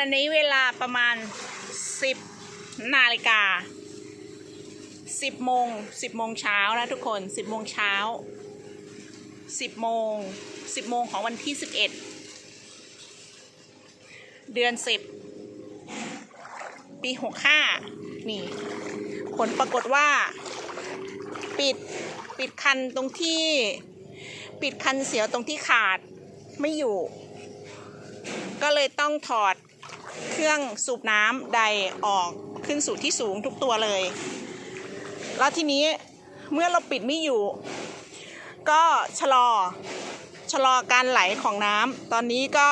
ณะนี้เวลาประมาณสิบนาฬิกาสิบโมงสิบโมงเช้านะทุกคนสิบโมงเช้าสิบโมงสิบโมงของวันที่สิบเอ็ดเดือนสิบปีหกห้านี่ ผลปรากฏว่า ปิด ปิดคันตรงที่ ปิดคันเสียวตรงที่ขาดไม่อยู่ก็เลยต้องถอด เครื่องสูบน้ำใดออกขึ้นสู่ที่สูงทุกตัวเลย แล้วทีนี้เมื่อเราปิดไม่อยู่ ก็ชะลอชะลอการไหลของน้ำตอนนี้ก็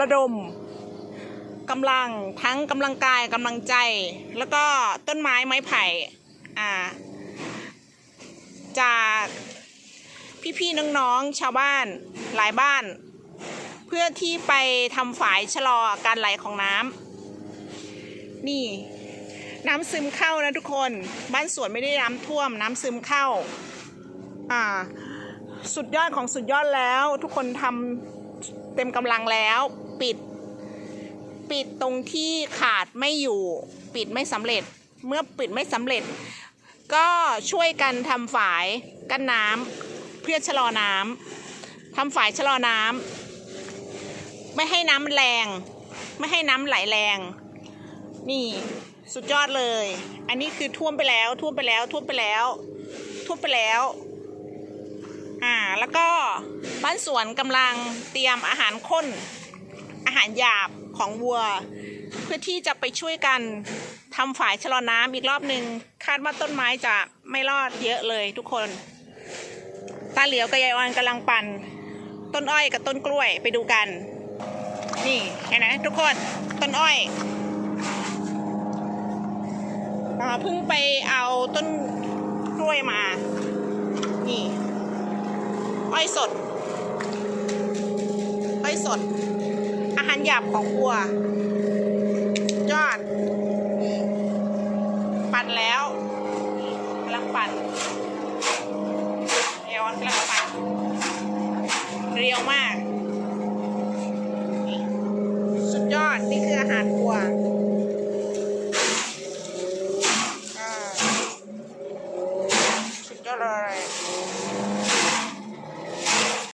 ระดมกำลังทั้งกำลังกายกำลังใจ แล้วก็ต้นไม้ไม้ไผ่อ่าจากพี่ๆน้องๆชาวบ้านหลายบ้าน พื่อที่ไปทำฝายชะลอการไหลของน้ำนี่ น้ำซึมเข้านะทุกคน บ้านสวนไม่ได้น้ำท่วม น้ำซึมเข้า อ่า สุดยอดของสุดยอดแล้ว ทุกคนทำเต็มกำลังแล้ว ปิด ปิดตรงที่ขาดไม่อยู่ ปิดไม่สำเร็จ เมื่อปิดไม่สำเร็จ ก็ช่วยกันทำฝายกั้นน้ำเพื่อชะลอน้ำทำฝายชะลอน้ำ ไม่ให้น้ำแรง ไม่ให้น้ำไหลแรง นี่สุดยอดเลย อันนี้คือท่วมไปแล้ว ท่วมไปแล้ว ท่วมไปแล้ว ท่วมไปแล้ว อ่า แล้วก็บ้านสวนกำลังเตรียมอาหารข้น อาหารหยาบของวัว เพื่อที่จะไปช่วยกันทำฝายชะลอน้ำอีกรอบหนึ่งคาดว่าต้นไม้จะไม่รอดเยอะเลยทุกคน ตาเหลียวกับยายออนกำลังปั่นต้นอ้อยกับต้นกล้วยไปดูกัน นี่เห็นไหมทุกคนต้นอ้อยอ่าเพิ่งไปเอาต้นกล้วยมา นี่ อ้อยสด อ้อยสด อาหารหยาบของวัว ยอด ปั่นแล้วกำลังปั่นเอวอนกำลังปั่นเรียวมากาดกว่าสุดยอดเลย